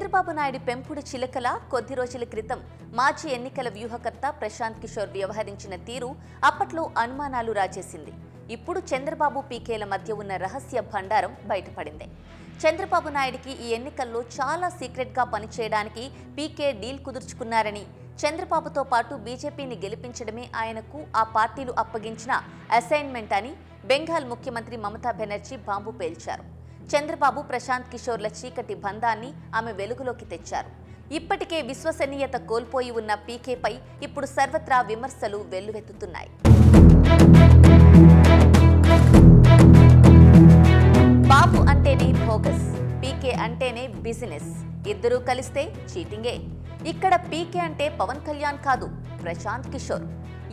చంద్రబాబు నాయుడు పెంపుడు చిలకల కొద్ది రోజుల క్రితం మాజీ ఎన్నికల వ్యూహకర్త ప్రశాంత్ కిషోర్ వ్యవహరించిన తీరు అప్పట్లో అనుమానాలు రాజేసింది. ఇప్పుడు చంద్రబాబు పీకేల మధ్య ఉన్న రహస్య భండారం బయటపడింది. చంద్రబాబు నాయుడికి ఈ ఎన్నికల్లో చాలా సీక్రెట్గా పనిచేయడానికి పీకే డీల్ కుదుర్చుకున్నారని చంద్రబాబుతో పాటు బీజేపీని గెలిపించడమే ఆయనకు ఆ పార్టీలు అప్పగించిన అసైన్మెంట్ అని బెంగాల్ ముఖ్యమంత్రి మమతా బెనర్జీ బాంబు పేల్చారు. చంద్రబాబు ప్రశాంత్ కిషోర్ల చీకటి బంధాన్ని ఆమె వెలుగులోకి తెచ్చారు. ఇప్పటికే విశ్వసనీయత కోల్పోయి ఉన్న పీకేపై ఇప్పుడు సర్వత్రా విమర్శలు వెల్లువెత్తుతున్నాయి. బాబు అంటేనే భోగస్ పీకే అంటేనే బిజినెస్. ఇద్దరూ కలిస్తే చీటింగే. ఇక్కడ పీకే అంటే పవన్ కళ్యాణ్ కాదు ప్రశాంత్ కిషోర్.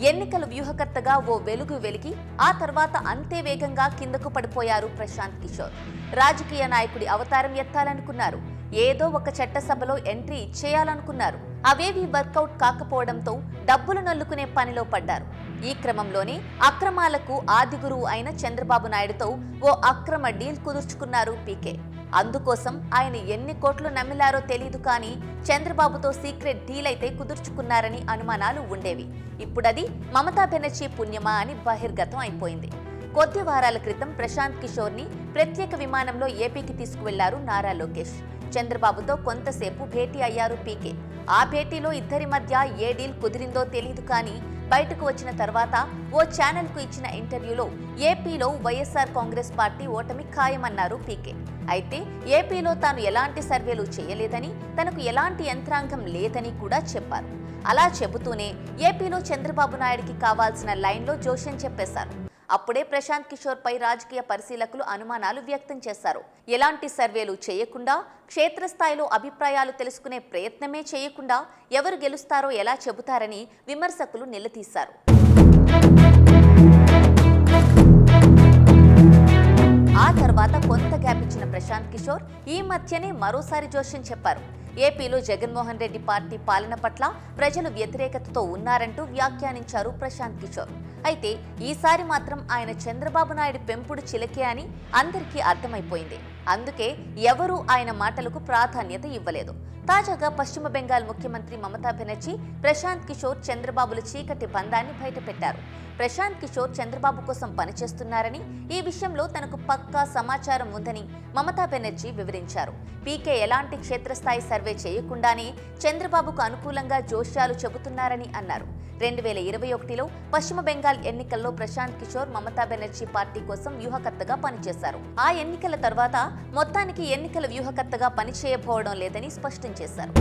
ఎన్నికల వ్యూహకర్తగా ఓ వెలుగు వెలిగి ఆ తర్వాత అంతే వేగంగా కిందకు పడిపోయారు ప్రశాంత్ కిషోర్. రాజకీయ నాయకుడి అవతారం ఎత్తాలనుకున్నారు. ఏదో ఒక చట్టసభలో ఎంట్రీ ఇచ్చేయాలనుకున్నారు. అవేవి వర్కౌట్ కాకపోవడంతో డబ్బులు నల్లుకునే పనిలో పడ్డారు. ఈ క్రమంలోనే అక్రమాలకు ఆది గురువు అయిన చంద్రబాబు నాయుడుతో ఓ అక్రమ డీల్ కుదుర్చుకున్నారు పీకే. అందుకోసం ఆయన ఎన్ని కోట్లు నమ్మిలారో తెలియదు కానీ చంద్రబాబుతో సీక్రెట్ డీల్ అయితే కుదుర్చుకున్నారని అనుమానాలు ఉండేవి. ఇప్పుడది మమతా బెనర్జీ పుణ్యమా అని బహిర్గతం అయిపోయింది. కొద్ది వారాల క్రితం ప్రశాంత్ కిషోర్ని ప్రత్యేక విమానంలో ఏపీకి తీసుకువెళ్ళారు నారా లోకేష్. చంద్రబాబుతో కొంతసేపు భేటీ అయ్యారు పీకే. ఆ భేటీలో ఇద్దరి మధ్య ఏ డీల్ కుదిరిందో తెలియదు కానీ బయటకు వచ్చిన తర్వాత ఓ ఛానల్కు ఇచ్చిన ఇంటర్వ్యూలో ఏపీలో వైఎస్ఆర్ కాంగ్రెస్ పార్టీ ఓటమి ఖాయమన్నారు పీకే. అయితే ఏపీలో తాను ఎలాంటి సర్వేలు చేయలేదని తనకు ఎలాంటి యంత్రాంగం లేదని కూడా చెప్పారు. అలా చెబుతూనే ఏపీలో చంద్రబాబు నాయుడికి కావాల్సిన లైన్లో జోషన్ చెప్పేశారు. అప్పుడే ప్రశాంత్ కిషోర్ పై రాజకీయ పరిశీలకులు అనుమానాలు వ్యక్తం చేశారు. ఎలాంటి సర్వేలు చేయకుండా క్షేత్రస్థాయిలో అభిప్రాయాలు తెలుసుకునే ప్రయత్నమే చేయకుండా ఎవరు గెలుస్తారో ఎలా చెబుతారని విమర్శకులు నిలదీశారు. ఆ తర్వాత కొంత గ్యాప్ ఇచ్చిన ప్రశాంత్ కిషోర్ ఈ మధ్యనే మరోసారి జోష్యం చెప్పారు. ఏపీలో జగన్మోహన్ రెడ్డి పార్టీ పాలన పట్ల ప్రజలు వ్యతిరేకతతో ఉన్నారంటూ వ్యాఖ్యానించారు ప్రశాంత్ కిషోర్. అయితే ఈసారి మాత్రం ఆయన చంద్రబాబు నాయుడు పెంపుడు చిలకే అని అందరికీ అర్థమైపోయింది. అందుకే ఎవరూ ఆయన మాటలకు ప్రాధాన్యత ఇవ్వలేదు. తాజాగా పశ్చిమ బెంగాల్ ముఖ్యమంత్రి మమతా బెనర్జీ ప్రశాంత్ కిషోర్ చంద్రబాబుల చీకటి బంధాన్ని బయటపెట్టారు. ప్రశాంత్ కిషోర్ చంద్రబాబు కోసం పనిచేస్తున్నారని ఈ విషయంలో తనకు పక్కా సమాచారం ఉందని మమతా బెనర్జీ వివరించారు. పీకే ఎలాంటి క్షేత్రస్థాయి సర్వే చేయకుండానే చంద్రబాబుకు అనుకూలంగా జోష్యాలు చెబుతున్నారని అన్నారు. రెండు వేల ఇరవై ఒకటిలో పశ్చిమ బెంగాల్ ఎన్నికల్లో ప్రశాంత్ కిషోర్ మమతా బెనర్జీ పార్టీ కోసం వ్యూహకర్తగా పనిచేశారు. ఆ ఎన్నికల తర్వాత మొత్తానికి ఎన్నికల వ్యూహకర్తగా పనిచేయబోవడం లేదని స్పష్టం చేశారు.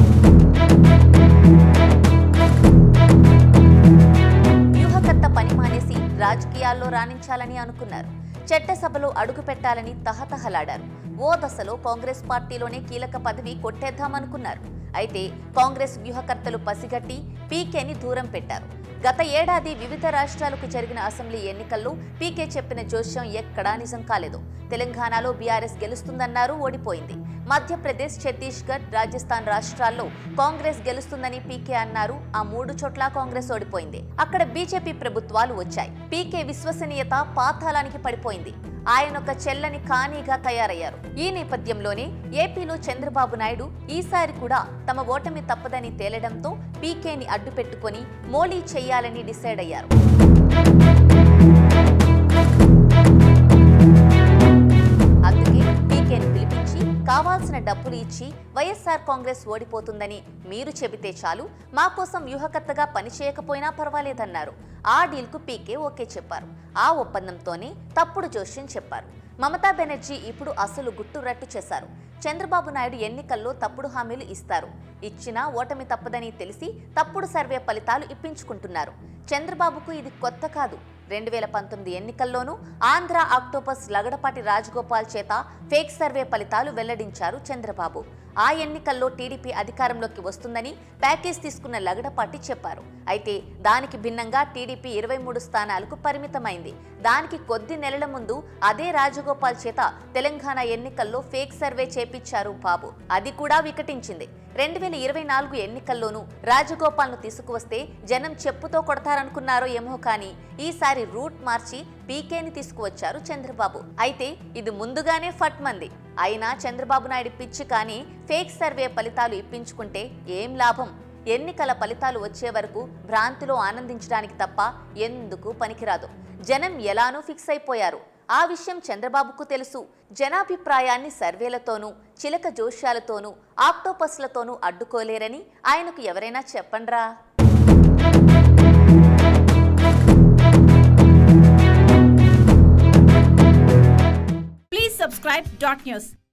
వ్యూహకర్త పని మానేసి రాజకీయాల్లో రాణించాలని అనుకున్నారు. చట్టసభలో అడుగు పెట్టాలని తహతహలాడారు. ఓ దశలో కాంగ్రెస్ పార్టీలోనే కీలక పదవి కొట్టేద్దామనుకున్నారు. అయితే కాంగ్రెస్ వ్యూహకర్తలు పసిగట్టి పీకేని దూరం పెట్టారు. గత ఏడాది వివిధ రాష్ట్రాలకు జరిగిన అసెంబ్లీ ఎన్నికల్లో పీకే చెప్పిన జోస్యం ఎక్కడా నిజం కాలేదు. తెలంగాణలో బీఆర్ఎస్ గెలుస్తుందన్నారు ఓడిపోయింది. మధ్యప్రదేశ్ ఛత్తీస్గఢ్ రాజస్థాన్ రాష్ట్రాల్లో కాంగ్రెస్ గెలుస్తుందని పీకే అన్నారు. ఆ మూడు చోట్ల కాంగ్రెస్ ఓడిపోయింది. అక్కడ బీజేపీ ప్రభుత్వాలు వచ్చాయి. పీకే విశ్వసనీయత పాతాళానికి పడిపోయింది. ఆయన ఒక చెల్లని కానీగా తయారయ్యారు. ఈ నేపథ్యంలోనే ఏపీలో చంద్రబాబు నాయుడు ఈసారి కూడా తమ ఓటమి తప్పదని తేలడంతో పీకేని అడ్డుపెట్టుకుని మోడీ చెయ్యాలని డిసైడ్ అయ్యారు. డబ్బులు ఇచ్చి వైఎస్ఆర్ కాంగ్రెస్ ఓడిపోతుందని మీరు చెబితే చాలు మా కోసం వ్యూహకర్తగా పనిచేయకపోయినా పర్వాలేదన్నారు. ఆ డీల్కు పీకే ఓకే చెప్పారు. ఆ ఒప్పందంతోనే తప్పుడు జోష్యం చెప్పారు. మమతా బెనర్జీ ఇప్పుడు అసలు గుట్టు రట్టు చేశారు. చంద్రబాబు నాయుడు ఎన్నికల్లో తప్పుడు హామీలు ఇస్తారు. ఇచ్చినా ఓటమి తప్పదని తెలిసి తప్పుడు సర్వే ఫలితాలు ఇప్పించుకుంటున్నారు. చంద్రబాబుకు ఇది కొత్త కాదు. రెండు వేల పంతొమ్మిది ఎన్నికల్లోనూ ఆంధ్ర ఆక్టోపస్ లగడపాటి రాజగోపాల్ చేత ఫేక్ సర్వే ఫలితాలు వెల్లడించారు చంద్రబాబు. ఆ ఎన్నికల్లో టీడీపీ అధికారంలోకి వస్తుందని ప్యాకేజ్ తీసుకున్న లగడపాటి చెప్పారు. అయితే దానికి భిన్నంగా టీడీపీ ఇరవై మూడు స్థానాలకు పరిమితమైంది. దానికి కొద్ది నెలల ముందు అదే రాజగోపాల్ చేత తెలంగాణ ఎన్నికల్లో ఫేక్ సర్వే చేపించారు బాబు. అది కూడా వికటించింది. రెండు వేల ఇరవై నాలుగు ఎన్నికల్లోనూ రాజగోపాల్ను తీసుకువస్తే జనం చెప్పుతో కొడతారనుకున్నారో ఏమో కానీ ఈసారి రూట్ మార్చి పీకేని తీసుకువచ్చారు చంద్రబాబు. అయితే ఇది ముందుగానే ఫట్ మంది అయినా చంద్రబాబు నాయుడు పిచ్చి కానీ ఫేక్ సర్వే ఫలితాలు ఇప్పించుకుంటే ఏం లాభం? ఎన్నికల ఫలితాలు వచ్చే వరకు భ్రాంతిలో ఆనందించడానికి తప్ప ఎందుకు పనికిరాదు? జనం ఎలానూ ఫిక్స్ అయిపోయారు. ఆ విషయం చంద్రబాబుకు తెలుసు. జనాభిప్రాయాన్ని సర్వేలతోనూ చిలక జోష్యాలతోనూ ఆక్టోపస్లతోనూ అడ్డుకోలేరని ఆయనకు ఎవరైనా చెప్పండ్రా? Subscribe Dot News.